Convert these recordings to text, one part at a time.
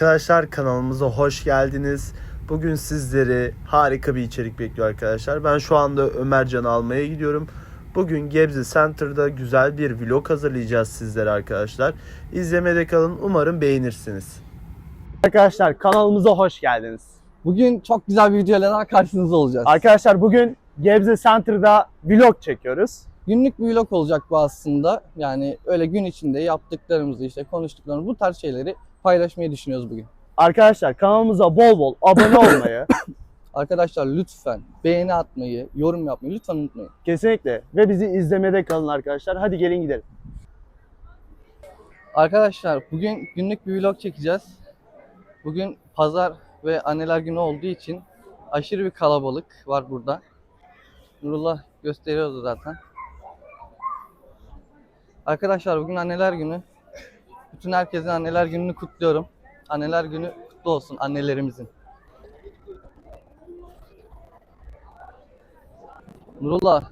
Arkadaşlar kanalımıza hoş geldiniz. Bugün sizleri harika bir içerik bekliyor arkadaşlar. Ben şu anda Ömercan'ı almaya gidiyorum. Bugün Gebze Center'da güzel bir vlog hazırlayacağız sizlere arkadaşlar. İzlemede kalın. Umarım beğenirsiniz. Arkadaşlar kanalımıza hoş geldiniz. Bugün çok güzel bir videoyla daha karşınızda olacağız. Arkadaşlar bugün Gebze Center'da vlog çekiyoruz. Günlük bir vlog olacak bu aslında. Yani öyle gün içinde yaptıklarımızı işte konuştuklarımızı bu tarz şeyleri paylaşmayı düşünüyoruz bugün. Arkadaşlar kanalımıza bol bol abone olmayı Arkadaşlar lütfen beğeni atmayı, yorum yapmayı lütfen unutmayın. kesinlikle ve bizi izlemede kalın arkadaşlar. Hadi gelin gidelim. Arkadaşlar bugün günlük bir vlog çekeceğiz. Bugün pazar ve anneler günü olduğu için aşırı bir kalabalık var burada. Nurullah gösteriyordu zaten. Arkadaşlar bugün anneler günü. Bütün herkesin anneler gününü kutluyorum. Anneler günü kutlu olsun annelerimizin. Nurullah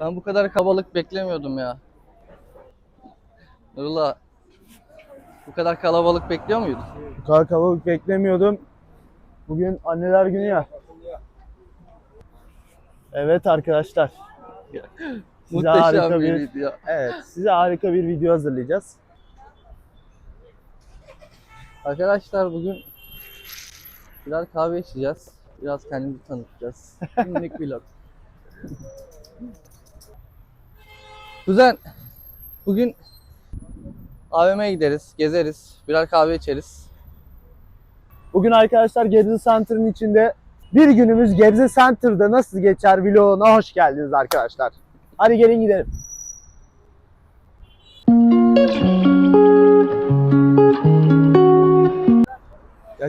ben bu kadar kalabalık beklemiyordum ya. Nurullah bu kadar kalabalık bekliyor muydun? Bu kadar kalabalık beklemiyordum. Bugün anneler günü ya. Evet arkadaşlar. Size harika Muhteşem bir bir, video. evet, size harika bir video hazırlayacağız. Arkadaşlar bugün birer kahve içeceğiz. Biraz kendimizi tanıtacağız. Günlük vlog. Kuzen, bugün AVM'ye gideriz, gezeriz, birer kahve içeriz. Bugün arkadaşlar Gebze Center'ın içinde bir günümüz Gebze Center'da nasıl geçer vloguna hoş geldiniz arkadaşlar. Hadi gelin gidelim.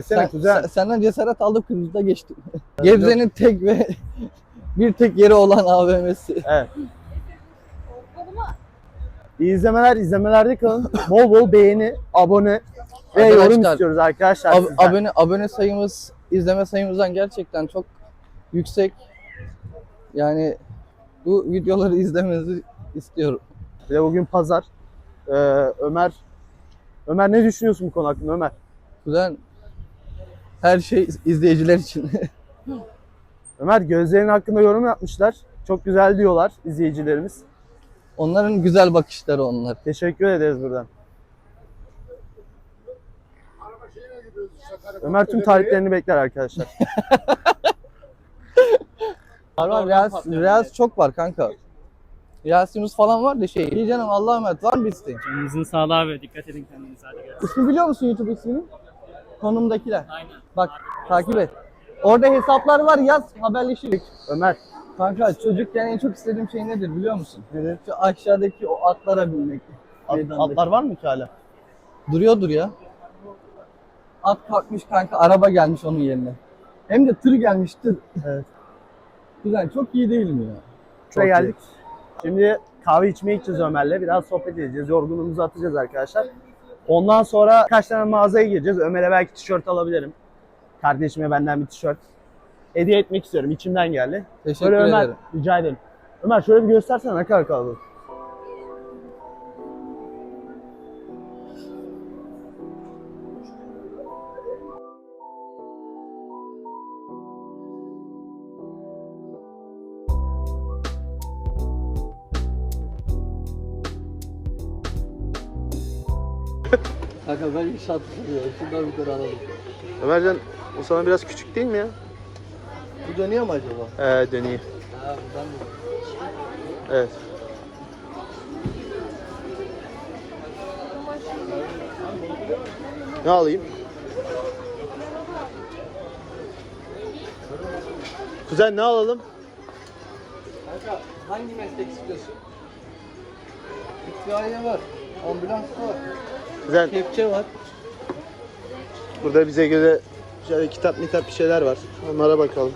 Sen- kuzen. sen- senden cesaret aldım kırmızıda geçtim. Gebze'nin tek ve bir tek yeri olan AVM'si. Evet. İyi izlemeler, izlemelerde kalın. Bol bol beğeni, abone ve yorum istiyoruz arkadaşlar. Ab- sizden. abone abone sayımız izleme sayımızdan gerçekten çok yüksek. Yani bu videoları izlemenizi istiyorum. Bir de bugün pazar. Ee, Ömer Ömer ne düşünüyorsun bu konu hakkında Ömer? Kuzen her şey izleyiciler için. Ömer gözlerin hakkında yorum yapmışlar. Çok güzel diyorlar izleyicilerimiz. Onların güzel bakışları onlar. Teşekkür ederiz buradan. Ömer tüm tarihlerini bekler arkadaşlar. Var var Reels, Reels çok var kanka. Reels'imiz falan var da şey. İyi canım Allah'a emanet var mı bir isteğin? Canınızın sağlığı abi. Dikkat edin kendinize. Hadi görüşürüz. İsmi biliyor musun YouTube ismini? Konumdakiler. Aynen. Bak takip et. Orada hesaplar var yaz haberleşiriz. Ömer Kanka çocukken en çok istediğim şey nedir biliyor musun? Nedir? Şu aşağıdaki o atlara binmek. at- Meydandaki. atlar var mı ki hala? Duruyordur ya. At kalkmış kanka araba gelmiş onun yerine. Hem de tır gelmiş tır. Evet. Güzel çok iyi değil mi ya? Şuraya iyi. geldik. Şimdi kahve içmeye gideceğiz Ömer'le. Biraz sohbet edeceğiz. Yorgunluğumuzu atacağız arkadaşlar. Ondan sonra kaç tane mağazaya gireceğiz. Ömer'e belki tişört alabilirim. Kardeşime benden bir tişört. Hediye etmek istiyorum. İçimden geldi. Teşekkür Ömer ederim. rica ederim. Ömer şöyle bir göstersene ne kadar kalabalık. Kanka ben iş atlıyorum. Şundan bir kere alalım. Ömercan o sana biraz küçük değil mi ya? Bu dönüyor mu acaba? Ee döneyim. Ha, ben de. Evet. Ne alayım? Kuzen ne alalım? Kanka hangi meslek istiyorsun? İtfaiye var. Ambulans var. Kuzen Kepçe var. burada bize göre şöyle kitap mitap bir şeyler var. Onlara bakalım.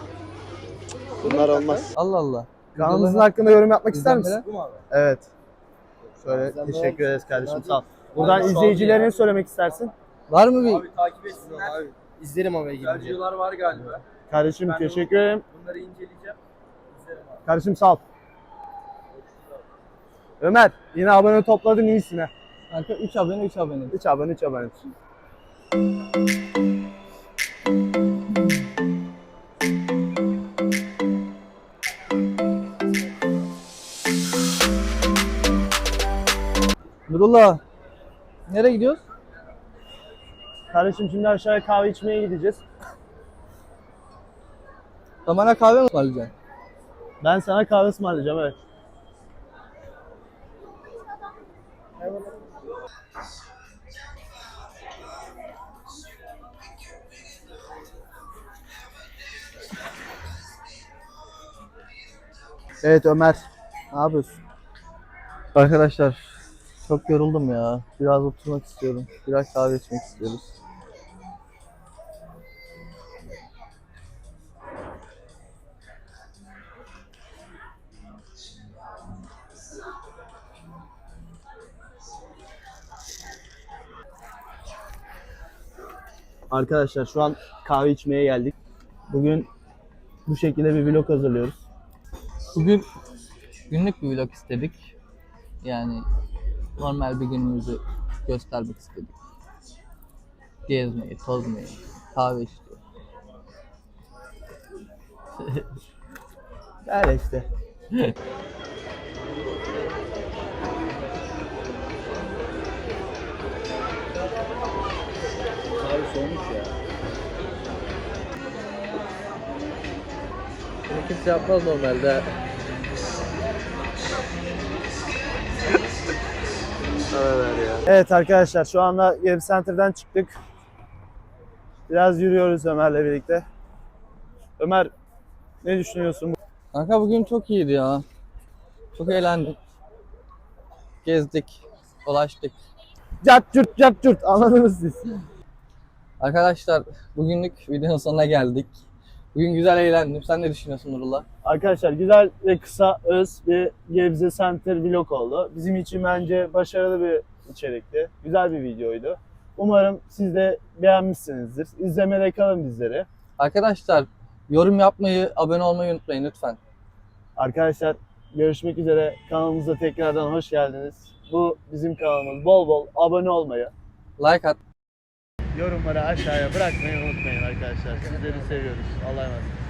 Bunlar olmaz. Allah Allah. Kanalımızın hakkında yorum yapmak ister misin? Evet. Şöyle teşekkür ederiz kardeşim sağ ol. Buradan izleyicilerine söylemek istersin. Var mı bir? takip etsinler. Abi. İzlerim ama Güzel gidince. videolar var galiba. Kardeşim Ben teşekkür ederim. Bunları inceleyeceğim. İzlerim abi. Kardeşim sağ ol. Ömer yine abone topladın iyisin ha. Kanka 3 abone 3 abone. 3 abone 3 abone. Nurullah. Nereye gidiyoruz? Kardeşim şimdi aşağıya kahve içmeye gideceğiz. Bana kahve mi ısmarlayacaksın? Ben sana kahve ısmarlayacağım evet. Evet Ömer. Ne yapıyorsun? Arkadaşlar çok yoruldum ya. Biraz oturmak istiyorum. Biraz kahve içmek istiyoruz. Arkadaşlar şu an kahve içmeye geldik. Bugün bu şekilde bir vlog hazırlıyoruz. Bugün günlük bir vlog istedik. Yani normal bir günümüzü göstermek istedik. Gezmeyi, tozmayı, kahve içtik. Öyle işte. Kahve soğumuş ya. Kimse yapmaz normalde. Evet arkadaşlar şu anda Game Center'dan çıktık. Biraz yürüyoruz Ömer'le birlikte. Ömer ne düşünüyorsun? Kanka bugün çok iyiydi ya. Çok eğlendik. Gezdik, dolaştık. Cat cürt cat cürt anladınız siz. Arkadaşlar bugünlük videonun sonuna geldik. Bugün güzel eğlendim. Sen ne düşünüyorsun Nurullah? Arkadaşlar güzel ve kısa öz bir Gebze Center vlog oldu. Bizim için bence başarılı bir içerikti. Güzel bir videoydu. Umarım siz de beğenmişsinizdir. İzlemede kalın bizleri. Arkadaşlar yorum yapmayı, abone olmayı unutmayın lütfen. Arkadaşlar görüşmek üzere. Kanalımıza tekrardan hoş geldiniz. Bu bizim kanalımız. Bol bol abone olmayı, Like at. Yorumları aşağıya bırakmayı unutmayın arkadaşlar. Sizleri seviyoruz. Allah'a emanet.